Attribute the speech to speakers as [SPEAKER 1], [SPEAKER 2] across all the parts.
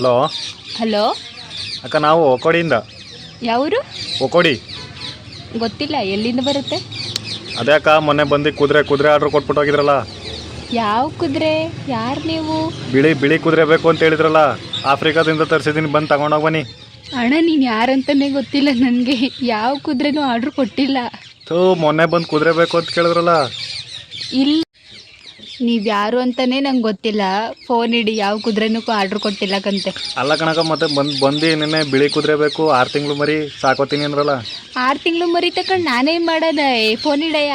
[SPEAKER 1] Hello?
[SPEAKER 2] Hello?
[SPEAKER 1] ಅಕ್ಕ ನಾವು ಒಕೋಡಿಯಿಂದ
[SPEAKER 2] ಯಾವೂರು?
[SPEAKER 1] ಒಕೋಡಿ
[SPEAKER 2] ಗೊತ್ತಿಲ್ಲ ಎಲ್ಲಿಂದ ಬರುತ್ತೆ?
[SPEAKER 1] ಅದೇ ಅಕ್ಕ ಮೊನ್ನೆ ಬಂದು ಕುದುರೆ ಕುದುರೆ ಆರ್ಡರ್ ಕೊಟ್ಬಿಟ್ಟು ಹೋಗಿದ್ರಲ್ಲ?
[SPEAKER 2] ಯಾವ ಕುದುರೆ? ಯಾರು ನೀವು?
[SPEAKER 1] ಬಿಳಿ ಬಿಳಿ ಕುದುರೆ ಬೇಕು ಅಂತ ಹೇಳಿದ್ರಲ್ಲ ಆಫ್ರಿಕಾದಿಂದ ತರಿಸಿದ್ದೀನಿ ಬಂದು ತಗೊಂಡೋಗಿ ಬನ್ನಿ.
[SPEAKER 2] ಅಣ್ಣ ನೀನು ಯಾರಂತಾನೆ ಗೊತ್ತಿಲ್ಲ ನನಗೆ. ಯಾವ ಕುದುರೆನೂ ಆರ್ಡ್ರ್ ಕೊಟ್ಟಿಲ್ಲ.
[SPEAKER 1] ಥೂ ಮೊನ್ನೆ ಬಂದು ಕುದುರೆ ಬೇಕು ಅಂತ ಕೇಳಿದ್ರಲ್ಲ?
[SPEAKER 2] ಇಲ್ಲ. ನೀವು ಯಾರು ಅಂತಾನೆ ನಂಗೆ ಗೊತ್ತಿಲ್ಲ. ಫೋನ್ ಇಡಿ ಯಾವ ಕುದುರೆನೂ ಆರ್ಡರ್ ಕೊಟ್ಟಿಲ್ಲ ಕಂತೆ.
[SPEAKER 1] ಅಲ್ಲ ಕಣಕ ಮತ್ತೆ ಬಂದ್ ಬಂದು ನಿನ್ನೆ ಬಿಳಿ ಕುದುರೆ ಬೇಕು ಆರು ತಿಂಗಳು ಮರಿ ಸಾಕೋತೀನಿ ಅಂದ್ರಲ್ಲ.
[SPEAKER 2] ಆರು ತಿಂಗಳು ಮರಿ ತಕಂಡ್ ನಾನೇ ಮಾಡದ ಮಾಡೋದ? ಫೋನ್ ಇಡಯ್ಯ.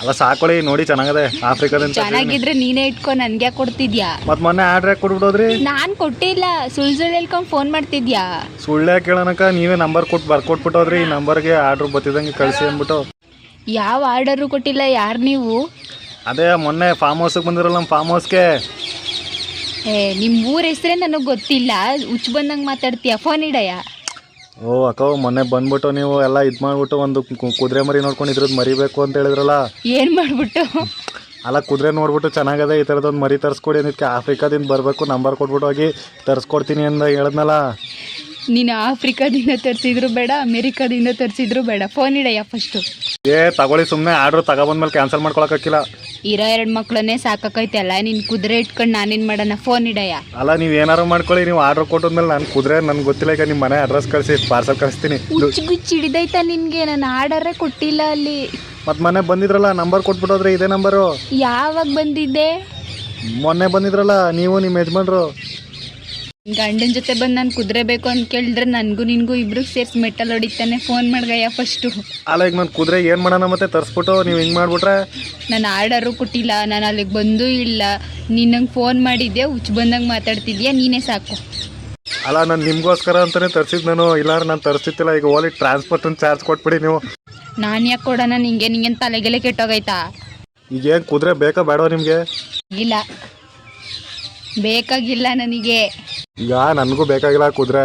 [SPEAKER 1] ಅಲ್ಲ ಸಾಕೊಳ್ಳಿ ನೋಡಿ ಚೆನ್ನಾಗದೆ ಆಫ್ರಿಕಾದಿಂದ
[SPEAKER 2] ಚೆನ್ನಾಗಿದ್ರೆ ನೀನೇ ಇಟ್ಕೊ ನನಗೆ ಕೊಡ್ತಿದ್ಯಾ?
[SPEAKER 1] ಮತ್ ಮೊನ್ನೆ ಆರ್ಡರ್ ಕೊಟ್ಬಿಡೋದ್ರಿ? ನಾನ್
[SPEAKER 2] ನಾನು ಕೊಟ್ಟಿಲ್ಲ. ಸುಳ್ ಸುಳ್ ಹೇಳ್ಕೊಂಡ್ ಫೋನ್ ಮಾಡ್ತಿದ್ಯಾ?
[SPEAKER 1] ಸುಳ್ಳೆ ಕೇಳೋಣಕ ನೀವೇ ನಂಬರ್ ಕೊಟ್ಟು ಬರ್ಕೊಟ್ಬಿಟ್ಟೋದ್ರಿ ಈ ನಂಬರ್ಗೆ ಆರ್ಡರ್ ಬತ್ತಿದಂಗೆ ಕಳಿಸಿ ಅಂದ್ಬಿಟ್ಟು.
[SPEAKER 2] ಯಾವ ಆರ್ಡರ್ ಕೊಟ್ಟಿಲ್ಲ ಯಾರು ನೀವು?
[SPEAKER 1] ಅದೇ ಮೊನ್ನೆ ಫಾರ್ಮ್ ಹೌಸ್ಗೆ ಬಂದಿರಲ್ಲ ನಮ್ಮ ಫಾರ್ಮ್ ಹೌಸ್ಗೆ
[SPEAKER 2] ಏ ನಿಮ್ಮ ಊರ ಹೆಸರೇ ನನಗೆ ಗೊತ್ತಿಲ್ಲ. ಹುಚ್ಚು ಬಂದಂಗೆ ಮಾತಾಡ್ತೀಯ? ಫೋನ್ ಇಡಯ್ಯ.
[SPEAKER 1] ಓ ಅಕ್ಕ ಮೊನ್ನೆ ಬಂದ್ಬಿಟ್ಟು ನೀವು ಎಲ್ಲ ಇದು ಮಾಡ್ಬಿಟ್ಟು ಒಂದು ಕು- ಕುದುರೆ ಮರಿ ನೋಡ್ಕೊಂಡು ಇದ್ರದ್ದು ಮರಿಬೇಕು ಅಂತ ಹೇಳಿದ್ರಲ್ಲ?
[SPEAKER 2] ಏನು ಮಾಡ್ಬಿಟ್ಟು?
[SPEAKER 1] ಅಲ್ಲ ಕುದುರೆ ನೋಡ್ಬಿಟ್ಟು ಚೆನ್ನಾಗದೆ ಈ ಥರದೊಂದು ಮರಿ ತರಿಸ್ಕೊಡಿ ಅಂದಕ್ಕೆ ಆಫ್ರಿಕಾದಿಂದ ಬರಬೇಕು ನಂಬರ್ ಕೊಟ್ಬಿಟ್ಟು ಹೋಗಿ ತರಿಸ್ಕೊಡ್ತೀನಿ ಅಂತ ಹೇಳಿದ್ನಲ್ಲ?
[SPEAKER 2] ನೀನು ಆಫ್ರಿಕಾದಿಂದ ತರಿಸಿದ್ರು ಬೇಡ ಅಮೇರಿಕಾದಿಂದ ತರಿಸಿದ್ರು ಬೇಡ. ಫೋನ್ ಇಡಯ್ಯ ಫಸ್ಟು
[SPEAKER 1] ಏ ತಗೊಳ್ಳಿ ಸುಮ್ಮನೆ ಆರ್ಡ್ರ್ ತಗೊಬಂದ್ಮೇಲೆ ಕ್ಯಾನ್ಸಲ್ ಮಾಡ್ಕೊಳಕ್ಕಾಗಿಲ್ಲ
[SPEAKER 2] ಇರೋ ಎರಡು ಮಕ್ಳನ್ನೇ ಸಾಕಾಕೈತಲ್ಲ ನೀನು ಕುದುರೆ ಇಟ್ಕೊಂಡು ನಾನೇನು ಮಾಡೋಣ? ಫೋನ್ ಇಡಯ್ಯ.
[SPEAKER 1] ಅಲ್ಲ ನೀವು ಏನಾರು ಮಾಡ್ಕೊಳ್ಳಿ ನೀವು ಆರ್ಡರ್ ಕೊಟ್ಟಿದ್ಮೇಲೆ ನಾನು ಕುದುರೆ ನನಗೆ ಗೊತ್ತಿಲ್ಲ ಈಗ ನಿಮ್ಮ ಮನೆ ಅಡ್ರೆಸ್ ಕಳಿಸಿ ಪಾರ್ಸಲ್ ಕಳಿಸ್ತೀನಿ.
[SPEAKER 2] ಹುಚ್ಚು ಗುಚ್ಚು ಹಿಡಿದೈತಾ ನಿನ್ಗೆ? ನಾನು ಆರ್ಡರೇ ಕೊಟ್ಟಿಲ್ಲ ಅಲ್ಲಿ.
[SPEAKER 1] ಮತ್ತು ಮನೆ ಬಂದಿದ್ರಲ್ಲ ನಂಬರ್ ಕೊಟ್ಬಿಟ್ಟೋದ್ರೆ ಇದೇ ನಂಬರು
[SPEAKER 2] ಯಾವಾಗ ಬಂದಿದ್ದೆ?
[SPEAKER 1] ಮೊನ್ನೆ ಬಂದಿದ್ರಲ್ಲ ನೀವು ನಿಮ್ಮ ಯಜಮಾನ್ರು.
[SPEAKER 2] ಗಂಡನ ಜೊತೆ ಬಂದು ನಾನು ಕುದುರೆ ಬೇಕು ಅಂತ ಕೇಳಿದ್ರೆ ನನಗೂ ನಿನಗೂ ಇಬ್ರು ಸೇರಿಸಿ ಮೆಟಲ್ ಹೊಡಿತಾನೆ. ಫೋನ್ ಮಾಡ್ಗಯ್ಯ ಫಸ್ಟು
[SPEAKER 1] ಅಲ್ಲ ಈಗ ನಾನು ಕುದುರೆ ಏನು ಮಾಡೋಣ ಮತ್ತೆ? ತರಿಸ್ಬಿಟ್ಟು ನೀವು ಹಿಂಗೆ ಮಾಡಿಬಿಟ್ರೆ?
[SPEAKER 2] ನಾನು ಆರ್ಡರು ಕೊಟ್ಟಿಲ್ಲ ನಾನು ಅಲ್ಲಿಗೆ ಬಂದೂ ಇಲ್ಲ. ನೀನು ನಂಗೆ ಫೋನ್ ಮಾಡಿದ್ದೆ ಹುಚ್ಚು ಬಂದಂಗೆ ಮಾತಾಡ್ತಿದ್ಯಾ? ನೀನೇ ಸಾಕು.
[SPEAKER 1] ಅಲ್ಲ ನಾನು ನಿಮಗೋಸ್ಕರ ಅಂತಲೇ ತರಿಸಿದ್ದು ನಾನು. ಇಲ್ಲಾರ ನಾನು ತರಿಸ್ತಿತ್ತಿಲ್ಲ. ಈಗ ಓಲಿ ಟ್ರಾನ್ಸ್ಪೋರ್ಟ್ ಚಾರ್ಜ್ ಕೊಟ್ಬಿಡಿ ನೀವು.
[SPEAKER 2] ನಾನು ಯಾಕೆ ಕೊಡೋಣ ನಿಂಗೆ? ನಿಂಗೆ ತಲೆಗೆಲೆ ಕೆಟ್ಟೋಗೈತಾ?
[SPEAKER 1] ಈಗ ಏನು ಕುದುರೆ ಬೇಕಾ ಬೇಡವಾ ನಿಮಗೆ?
[SPEAKER 2] ಇಲ್ಲ. ಬೇಕಾಗಿಲ್ಲ ನನಗೆ.
[SPEAKER 1] ಈಗ ನನಗೂ ಬೇಕಾಗಿಲ್ಲ ಕುದುರೆ.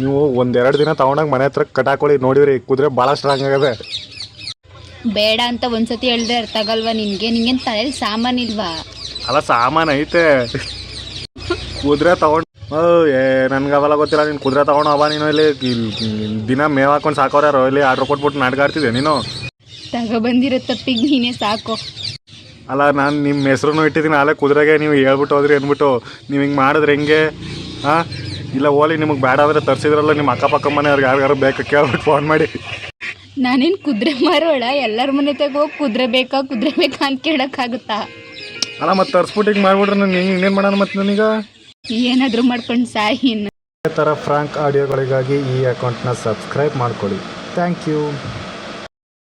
[SPEAKER 1] ನೀವು ಒಂದೆರಡು ದಿನ ತಗೊಂಡಾಗ ಮನೆ ಹತ್ರ ಕಟಾಕೊಳ್ಳಿ ನೋಡಿವ್ರಿ ಕುದುರೆ ಭಾಳ ಸ್ಟ್ರಾಂಗ್ ಆಗದೆ.
[SPEAKER 2] ಬೇಡ ಅಂತ ಒಂದ್ಸತಿ ಹೇಳಿದ್ರೆ ಅರ್ಥ ಆಗಲ್ವಾ ನಿನಗೆ? ನಿಂಗೇನು ತಲೆಯಲ್ಲಿ ಸಾಮಾನಿಲ್ವಾ
[SPEAKER 1] ಅಲ್ಲ ಸಾಮಾನು ಐತೆ. ಕುದುರೆ ತಗೊಂಡು ಏ ನನ್ಗೆ ಅವೆಲ್ಲ ಗೊತ್ತಿಲ್ಲ. ನೀನು ಕುದುರೆ ತಗೊಂಡು ಅವ ನೀನು ಇಲ್ಲಿ. ಇಲ್ಲಿ ದಿನ ಮೇವ್ ಹಾಕೊಂಡು ಸಾಕೋರ್ಯಾರೋ ಇಲ್ಲಿ ಆರ್ಡ್ರ್ ಕೊಟ್ಬಿಟ್ಟು ನಾಟಕ ಆಡ್ತಿದ್ದೆ ನೀನು?
[SPEAKER 2] ತಗೊಬಂದಿರೋ ತಪ್ಪಿಗೆ ನೀನೇ ಸಾಕು.
[SPEAKER 1] ಅಲ್ಲ ನಾನು ನಿಮ್ಮ ಹೆಸ್ರು ಇಟ್ಟಿದ್ದೀನಿ ಅಲ್ಲೇ ಕುದುರೆಗೆ ನೀವು ಹೇಳ್ಬಿಟ್ಟು ಹೋದ್ರಿ ಅಂದ್ಬಿಟ್ಟು. ನೀವು ಹಿಂಗೆ ಮಾಡಿದ್ರೆ ಹೆಂಗೆ? ಹಾಂ? ಇಲ್ಲ ಓಲಿ ನಿಮಗೆ ಬೇಡ ಆದ್ರೆ ತರ್ಸಿದ್ರಲ್ಲ ನಿಮ್ಮ ಅಕ್ಕಪಕ್ಕ ಮನೆಯವ್ರಿಗೆ ಯಾರ್ಯಾರು ಬೇಕು ಕೇಳ್ಬಿಟ್ಟು ಫೋನ್ ಮಾಡಿ.
[SPEAKER 2] ನಾನೇನು ಕುದುರೆ ಮಾರೋಳ? ಎಲ್ಲರ ಮನೆ ಹೋಗಿ ಕುದುರೆ ಬೇಕಾ ಕುದುರೆ ಬೇಕಾ ಅಂತ ಕೇಳೋಕ್ಕಾಗುತ್ತಾ?
[SPEAKER 1] ಅಲ್ಲ ಮತ್ತೆ ತರ್ಸ್ಬಿಟ್ಟು ಹಿಂಗೆ ಮಾಡ್ಬಿಟ್ರೆ ನಾನು ಹಿಂಗೆ ಇನ್ನೇನು ಮಾಡೋಣ ಮತ್ತೆ ನನಗೆ?
[SPEAKER 2] ಏನಾದರೂ ಮಾಡ್ಕೊಂಡು ಸಾಯಿ ಇನ್ನು
[SPEAKER 1] ಇದೇ ಥರ ಫ್ರಾಂಕ್ ಆಡಿಯೋಗಳಿಗಾಗಿ ಈ ಅಕೌಂಟ್ನ ಸಬ್ಸ್ಕ್ರೈಬ್ ಮಾಡ್ಕೊಳ್ಳಿ. Thank you